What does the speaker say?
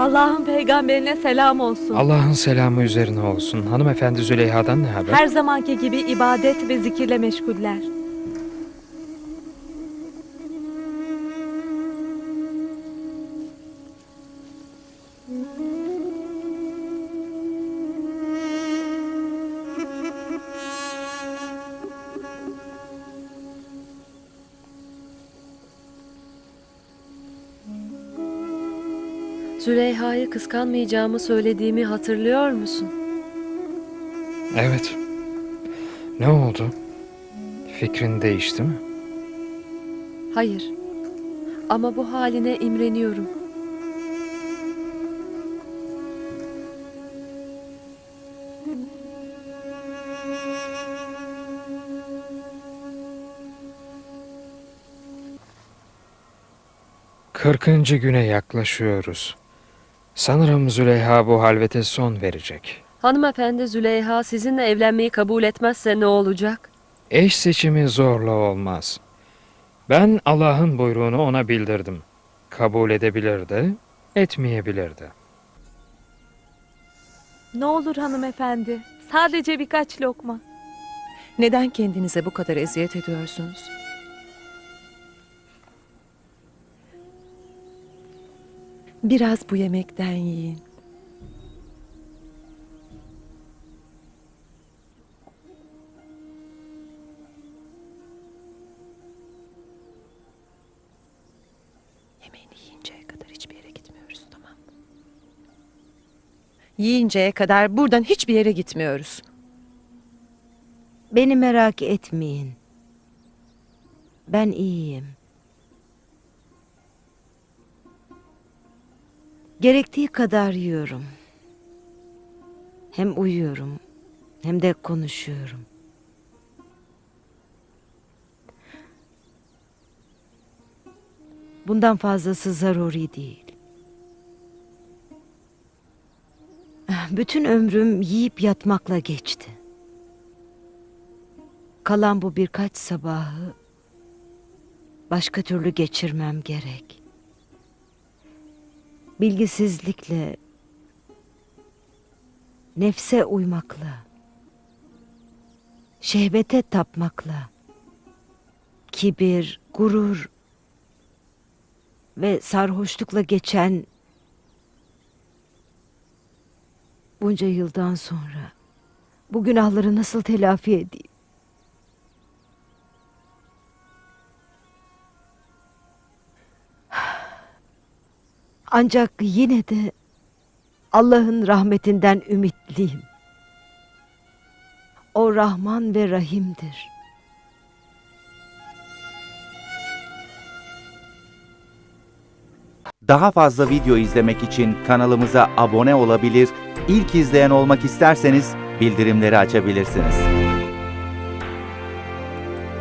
Allah'ın peygamberine selam olsun. Allah'ın selamı üzerine olsun. Hanımefendi Züleyha'dan ne haber? Her zamanki gibi ibadet ve zikirle meşguller. Züleyha'yı kıskanmayacağımı söylediğimi hatırlıyor musun? Evet. Ne oldu? Fikrin değişti mi? Hayır. Ama bu haline imreniyorum. Kırkıncı güne yaklaşıyoruz. Sanırım Züleyha bu halvete son verecek. Hanımefendi Züleyha sizinle evlenmeyi kabul etmezse ne olacak? Eş seçimi zorla olmaz. Ben Allah'ın buyruğunu ona bildirdim. Kabul edebilir de, etmeyebilir de. Ne olur hanımefendi. Sadece birkaç lokma. Neden kendinize bu kadar eziyet ediyorsunuz? Biraz bu yemekten yiyin. Yemeğini yiyinceye kadar hiçbir yere gitmiyoruz tamam? Yiyinceye kadar buradan hiçbir yere gitmiyoruz. Beni merak etmeyin. Ben iyiyim. Gerektiği kadar yiyorum. Hem uyuyorum hem de konuşuyorum. Bundan fazlası zaruri değil. Bütün ömrüm yiyip yatmakla geçti. Kalan bu birkaç sabahı başka türlü geçirmem gerek. Bilgisizlikle, nefse uymakla, şehvete tapmakla, kibir, gurur ve sarhoşlukla geçen bunca yıldan sonra bu günahları nasıl telafi edeyim? Ancak yine de Allah'ın rahmetinden ümitliyim. O Rahman ve Rahim'dir. Daha fazla video izlemek için kanalımıza abone olabilir, ilk izleyen olmak isterseniz bildirimleri açabilirsiniz.